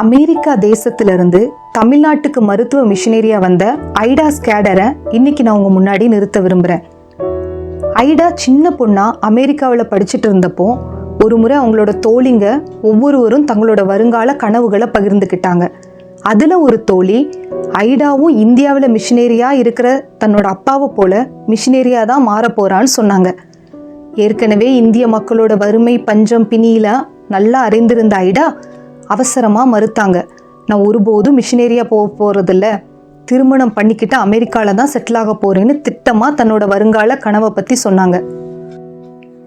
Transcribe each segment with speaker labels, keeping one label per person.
Speaker 1: America தேசத்திலிருந்து தமிழ்நாட்டுக்கு மருத்துவ மிஷினரியா வந்த ஐடா ஸ்கேடரை இன்னைக்கு நான் உங்க முன்னாடி நிறுத்த விரும்புகிறேன் ஐடா சின்ன பொண்ணா அமெரிக்காவில் படிச்சுட்டு இருந்தப்போ ஒரு முறை அவங்களோட தோழிங்க ஒவ்வொருவரும் தங்களோட வருங்கால கனவுகளை பகிர்ந்துக்கிட்டாங்க. அதில் ஒரு தோழி ஐடாவும் இந்தியாவில் மிஷினேரியாக இருக்கிற தன்னோட அப்பாவை போல மிஷினேரியாக தான் மாறப்போகிறான்னு சொன்னாங்க. ஏற்கனவே இந்திய மக்களோட வறுமை பஞ்சம் பிணியில நல்லா அறிந்திருந்த ஐடா அவசரமாக மறுத்தாங்க. நான் ஒருபோதும் மிஷினேரியாக போக போகிறதில்ல திருமணம் பண்ணிக்கிட்டு அமெரிக்காவில் தான் செட்டில் ஆக போகிறேன்னு திட்டமாக தன்னோட வருங்கால கனவை பற்றி சொன்னாங்க.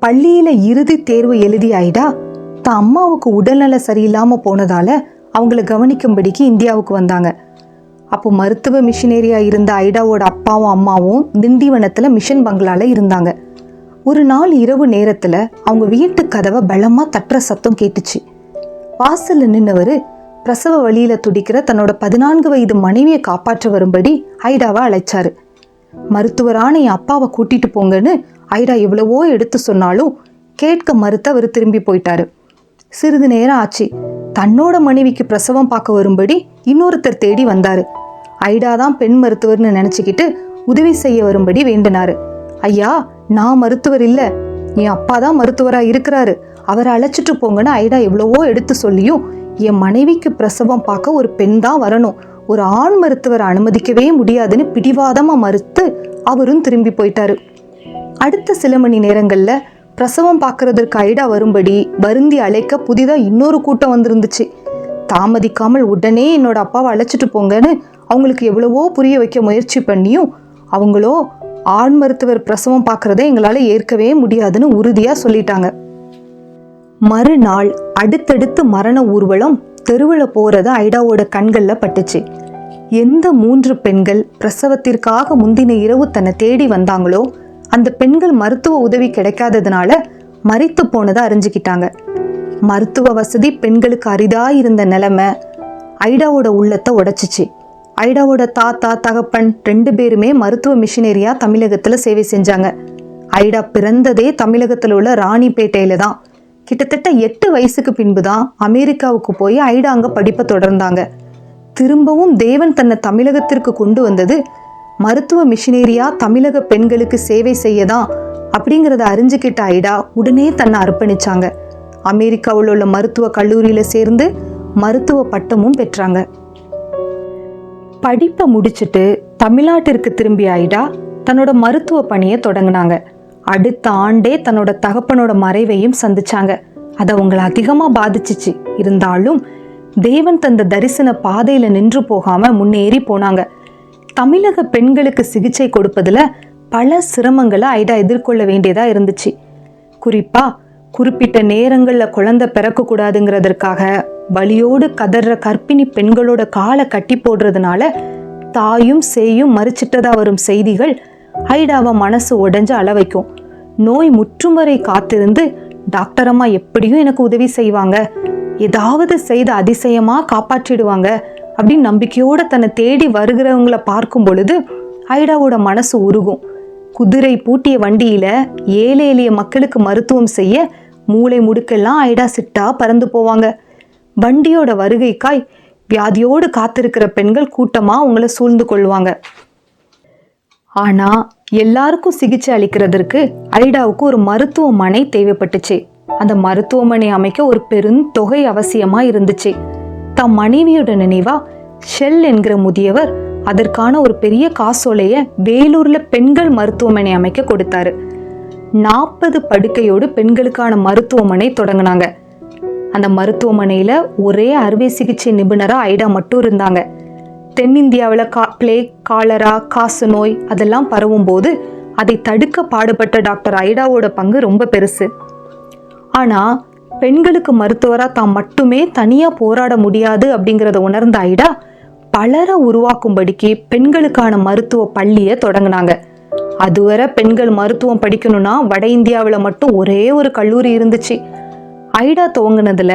Speaker 1: பள்ளியில் இறுதி தேர்வு எழுதி ஆயிடா தான் அம்மாவுக்கு உடல்நல சரியில்லாமல் போனதால அவங்கள கவனிக்கும்படிக்கு இந்தியாவுக்கு வந்தாங்க. அப்போ மருத்துவ மிஷினேரியாக இருந்த ஐடாவோட அப்பாவும் அம்மாவும் திண்டிவனத்தில் மிஷன் பங்களால இருந்தாங்க. ஒரு நாள் இரவு நேரத்தில் அவங்க வீட்டு கதவை பலமாக தட்டுற சத்தம் கேட்டுச்சு. வாசல்ல நின்னவர் பிரசவ வழியில துடிக்கிற தன்னோட பதினான்கு வயது மனைவியை காப்பாற்ற வரும்படி ஐடாவை அழைச்சாரு. மருத்துவரான என் அப்பாவை கூட்டிட்டு போங்கன்னு ஐடா எவ்வளவோ எடுத்து சொன்னாலும் கேட்க மறுத்து அவர் திரும்பி போயிட்டாரு. சிறிது நேரம் ஆச்சு. தன்னோட மனைவிக்கு பிரசவம் பார்க்க வரும்படி இன்னொருத்தர் தேடி வந்தாரு. ஐடா தான் பெண் மருத்துவர்னு நினச்சிக்கிட்டு உதவி செய்ய வரும்படி வேண்டினாரு. ஐயா நான் மருத்துவர் இல்லை. என் அப்பா தான் மருத்துவராக இருக்கிறாரு. அவரை அழைச்சிட்டு போங்கன்னு ஐடா எவ்வளவோ எடுத்து சொல்லியும் என் மனைவிக்கு பிரசவம் பார்க்க ஒரு பெண் தான் வரணும். ஒரு ஆண் மருத்துவரை அனுமதிக்கவே முடியாதுன்னு பிடிவாதமாக மறுத்து அவரும் திரும்பி போயிட்டாரு. அடுத்த சில மணி நேரங்களில் பிரசவம் பார்க்கறதற்கு ஐடா வரும்படி வருந்தி அழைக்க புதிதாக இன்னொரு கூட்டம் வந்திருந்துச்சு. தாமதிக்காமல் உடனே என்னோட அப்பாவை அழைச்சிட்டு போங்கன்னு அவங்களுக்கு எவ்வளவோ புரிய வைக்க முயற்சி பண்ணியும் அவங்களோ ஆண் மருத்துவர் பிரசவம் பார்க்குறத எங்களால் ஏற்கவே முடியாதுன்னு உறுதியாக சொல்லிட்டாங்க. மறுநாள் அடுத்தடுத்து மரண ஊர்வலம் தெருவில் போகிறது ஐடாவோட கண்களில் பட்டுச்சு. எந்த மூன்று பெண்கள் பிரசவத்திற்காக முந்தின இரவு தன்னை தேடி வந்தாங்களோ அந்த பெண்கள் மருத்துவ உதவி கிடைக்காததுனால மறித்து போனதை அறிஞ்சுக்கிட்டாங்க. மருத்துவ வசதி பெண்களுக்கு அரிதாக இருந்த நிலைமை ஐடாவோட உள்ளத்தை உடைச்சிச்சு. ஐடாவோட தாத்தா தகப்பன் ரெண்டு பேருமே மருத்துவ மிஷினரியாக தமிழகத்தில் சேவை செஞ்சாங்க. ஐடா பிறந்ததே தமிழகத்தில் உள்ள ராணிப்பேட்டையில் தான். கிட்டத்தட்ட எட்டு வயசுக்கு பின்பு தான் அமெரிக்காவுக்கு போய் ஐடா அங்கே படிப்பை தொடர்ந்தாங்க. திரும்பவும் தேவன் தன்னை தமிழகத்திற்கு கொண்டு வந்தது மருத்துவ மிஷினேரியா தமிழக பெண்களுக்கு சேவை செய்யதான் அப்படிங்கிறத அறிஞ்சுக்கிட்ட ஐடா உடனே தன்னை அர்ப்பணிச்சாங்க. அமெரிக்காவில் உள்ள மருத்துவ கல்லூரியில் சேர்ந்து மருத்துவ பட்டமும் பெற்றாங்க. படிப்பை முடிச்சுட்டு தமிழ்நாட்டிற்கு திரும்பிய ஐடா தன்னோட மருத்துவ பணியை தொடங்கினாங்க. அடுத்த ஆண்டே தன்னோட தகப்பனோட மறைவையும் சந்திச்சாங்க. அது அவங்களை அதிகமாக பாதிச்சிச்சு. இருந்தாலும் தேவன் தந்த தரிசன பாதையில் நின்று போகாம முன்னேறி போனாங்க. தமிழக பெண்களுக்கு சிகிச்சை கொடுப்பதில் பல சிரமங்களை ஐடா எதிர்கொள்ள வேண்டியதாக இருந்துச்சு. குறிப்பாக குறிப்பிட்ட நேரங்களில் குழந்தை பிறக்கக்கூடாதுங்கிறதற்காக வலியோடு கதற கர்ப்பிணி பெண்களோட காலை கட்டி போடுறதுனால தாயும் சேயும் மறிச்சிட்டதாக வரும் செய்திகள் ஐடாவை மனசு உடஞ்சு அள வைக்கும் நோய் முற்றும் வரை காத்திருந்து டாக்டர் அம்மா எப்படியும் எனக்கு உதவி செய்வாங்க. ஏதாவது செய்து அதிசயமாக காப்பாற்றிடுவாங்க அப்படின்னு நம்பிக்கையோடு தன்னை தேடி வருகிறவங்கள பார்க்கும் பொழுது ஐடாவோட மனசு உருகும். குதிரை பூட்டிய வண்டியில் ஏழை எளிய மக்களுக்கு மருத்துவம் செய்ய மூளை முடுக்கெல்லாம் ஐடா சிட்டா பறந்து போவாங்க. வண்டியோட வருகைக்காய் வியாதியோடு காத்திருக்கிற பெண்கள் கூட்டமாக உங்களை சூழ்ந்து கொள்வாங்க. ஆனால் எல்லாருக்கும் சிகிச்சை அளிக்கிறதற்கு ஐடாவுக்கு ஒரு மருத்துவமனை தேவைப்பட்டுச்சு. அந்த மருத்துவமனை அமைக்க ஒரு பெருந்தொகை அவசியமாக இருந்துச்சு. தம் மனைவியோட நினைவா ஷெல் என்கிற முதியவர் அதற்கான ஒரு பெரிய காசோலையை வேலூரில் பெண்கள் மருத்துவமனை அமைக்க கொடுத்தாரு. நாற்பது படுக்கையோடு பெண்களுக்கான மருத்துவமனை தொடங்கினாங்க. அந்த மருத்துவமனையில் ஒரே அறுவை சிகிச்சை நிபுணராக ஐடா மட்டும் இருந்தாங்க. தென்னிந்தியாவில் கா பிளேக் காலரா காசு நோய் அதெல்லாம் பரவும் போது அதை தடுக்க பாடுபட்ட டாக்டர் ஐடாவோட பங்கு ரொம்ப பெருசு. ஆனால் பெண்களுக்கு மருத்துவராக தாம் மட்டுமே தனியாக போராட முடியாது அப்படிங்கிறத உணர்ந்த ஐடா பலரை உருவாக்கும்படிக்கு பெண்களுக்கான மருத்துவ பள்ளியை தொடங்கினாங்க. அதுவரை பெண்கள் மருத்துவம் படிக்கணும்னா வட இந்தியாவில் மட்டும் ஒரே ஒரு கல்லூரி இருந்துச்சு. ஐடா துவங்கினதுல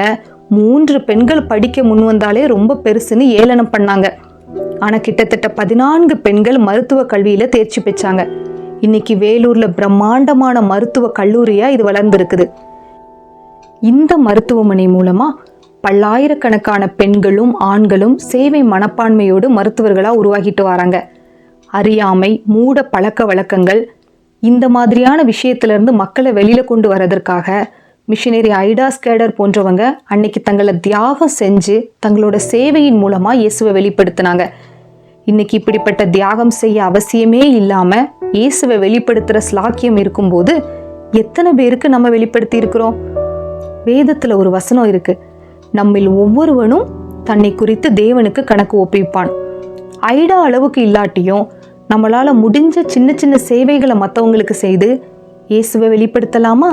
Speaker 1: மூன்று பெண்கள் படிக்க முன் வந்தாலே ரொம்ப பெருசுன்னு ஏளனம் பண்ணாங்க. ஆனா கிட்டத்தட்ட பதினான்கு பெண்கள் மருத்துவ கல்வியில தேர்ச்சி பெற்றாங்க. இன்னைக்கு வேலூர்ல பிரம்மாண்டமான மருத்துவ கல்லூரியா இது வளர்ந்துருக்குது. இந்த மருத்துவமனை மூலமா பல்லாயிரக்கணக்கான பெண்களும் ஆண்களும் சேவை மனப்பான்மையோடு மருத்துவர்களாக உருவாகிட்டு வராங்க. அறியாமை மூட பழக்க வழக்கங்கள் இந்த மாதிரியான விஷயத்திலிருந்து மக்களை வெளியில் கொண்டு வரதற்காக மிஷினரி ஐடா ஸ்கேடர் போன்றவங்க அன்னைக்கு தங்களை தியாகம் செஞ்சு தங்களோட சேவையின் மூலமாக இயேசுவை வெளிப்படுத்தினாங்க. இன்னைக்கு இப்படிப்பட்ட தியாகம் செய்ய அவசியமே இல்லாமல் இயேசுவை வெளிப்படுத்துகிற ஸ்லாக்கியம் இருக்கும்போது எத்தனை பேருக்கு நம்ம வெளிப்படுத்தி இருக்கிறோம்? வேதத்தில் ஒரு வசனம் இருக்குது நம்மில் ஒவ்வொருவனும் தன்னை குறித்து தேவனுக்கு கணக்கு ஒப்பிப்பான். ஐடா அளவுக்கு இல்லாட்டியும் நம்மளால் முடிஞ்ச சின்ன சின்ன சேவைகளை மற்றவங்களுக்கு செய்து இயேசுவை வெளிப்படுத்தலாமா?